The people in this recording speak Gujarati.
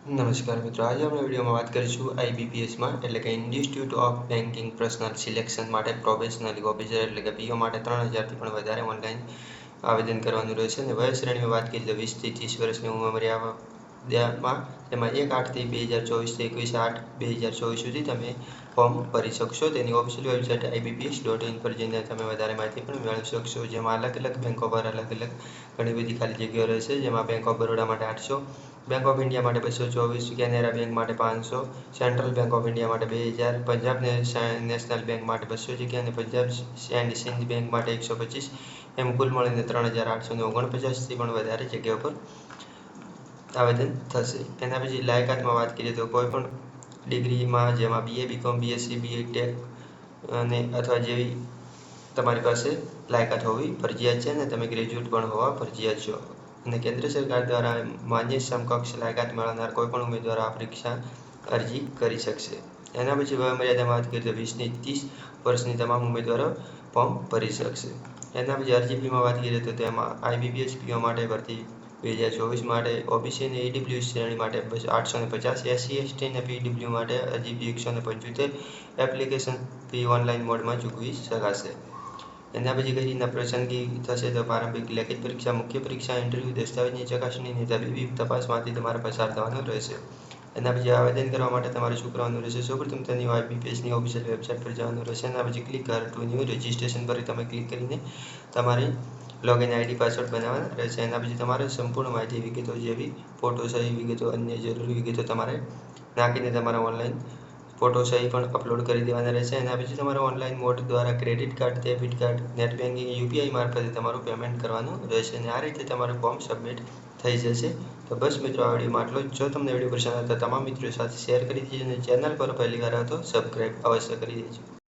નમસ્કાર મિત્રો, આજે આપણે વિડીયોમાં વાત કરીશું આઈબીપીએસમાં, એટલે કે institute of banking personnel selection માટે પ્રોબેશનરી ઓફિસર એટલે કે પીઓ માટે ત્રણ હજારથી પણ વધારે ઓનલાઈન આવેદન કરવાનું રહેશે. અને વય શ્રેણીમાં વાત કરીએ તો વીસથી ત્રીસ વર્ષની ઉંમરે માં તેમાં એક આઠથી બે હજાર ચોવીસથી એકવીસ આઠ બે હજાર ચોવીસ સુધી તમે ફોર્મ ભરી શકશો. તેની official website IBPS dot in પર જઈને તમે વધારે માહિતી પણ મેળવી શકશો. જેમાં અલગ અલગ બેંકો પર અલગ અલગ ઘણી બધી ખાલી જગ્યાઓ રહેશે, જેમાં બેંક ઓફ બરોડા માટે આઠસો બેંક ઓફ ઇન્ડિયા માટે બસો ચોવીસ, કેનેરા બેંક માટે પાંચસો સેન્ટ્રલ બેંક ઓફ ઇન્ડિયા માટે બે હજાર, પંજાબ નેશનલ બેંક માટે બસો જગ્યા અને પંજાબ એન્ડ સિંધ બેંક માટે એકસો પચીસ. એમ કુલ મળીને ત્રણ હજાર આઠસો ઓગણપચાસથી પણ વધારે જગ્યા પર આવેદન થશે. એના પછી લાયકાતમાં વાત કરીએ તો કોઈ પણ ડિગ્રીમાં જેમાં BA BCom BSc BA tech અને અથવા જેવી તમારી પાસે લાયકાત હોવી ફરજિયાત છે અને તમે ગ્રેજ્યુએટ પણ હોવા ફરજિયાત છો. અને કેન્દ્ર સરકાર દ્વારા માન્ય સમકક્ષ લાયકાત મેળવનાર કોઈપણ ઉમેદવાર આ પરીક્ષા અરજી કરી શકશે. એના પછી વયમર્યાદામાં વાત કરીએ તો વીસની ત્રીસ વર્ષની તમામ ઉમેદવારો ફોર્મ ભરી શકશે. એના પછી અરજી ફીમાં વાત કરીએ તો તેમાં આઈબીબીએસ પીઓ માટે ભરતી બે હજાર ચોવીસ માટે ઓબીસી અને ઈડબ્લ્યુ શ્રેણી માટે આઠસો ને પચાસ એસસી એસટી અને પીડબ્લ્યુ માટે હજી બી એકસો ને પંચોતેર એપ્લિકેશન ફી ઓનલાઈન મોડમાં ચૂકવી શકાશે. એના પછી કઈ રીતના પસંદગી થશે તો પ્રારંભિક લેખિત પરીક્ષા, મુખ્ય પરીક્ષા ઇન્ટરવ્યૂ દસ્તાવેજની ચકાસણી અને તબીબી તપાસમાંથી તમારે પસાર થવાનું રહેશે. એના પછી આવેદન કરવા માટે તમારે શું કરવાનું રહેશે. સૌપ્રથમ તેની આઈબીપીએસની ઓફિશિયલ વેબસાઇટ પર જવાનું રહેશે. એના પછી ક્લિક કર ટુ ન્યૂ રજિસ્ટ્રેશન પર તમે ક્લિક કરીને તમારી લોગિન આઈડી પાસવર્ડ બનાવવાના રહેશે એના પછી તમારે સંપૂર્ણ માહિતી વિગતો જેવી ફોટો સહી વિગતો, અન્ય જરૂરી વિગતો તમારે નાખીને તમારા ઓનલાઈન ફોટો સહી પણ અપલોડ કરી દેવાના રહેશે. એના પછી તમારે ઓનલાઈન મોડ દ્વારા credit card debit card net banking UPI મારફતે તમારું પેમેન્ટ કરવાનું રહેશે અને આ રીતે તમારું ફોર્મ સબમિટ થઈ જશે. તો બસ મિત્રો, આ વિડીયોમાં આટલો જ. તમને વીડિયો પસંદ આવતા તમામ મિત્રો સાથે શેર કરી દેજો અને ચેનલ પર પહેલી વાર હતો સબસ્ક્રાઈબ અવશ્ય કરી દેજો.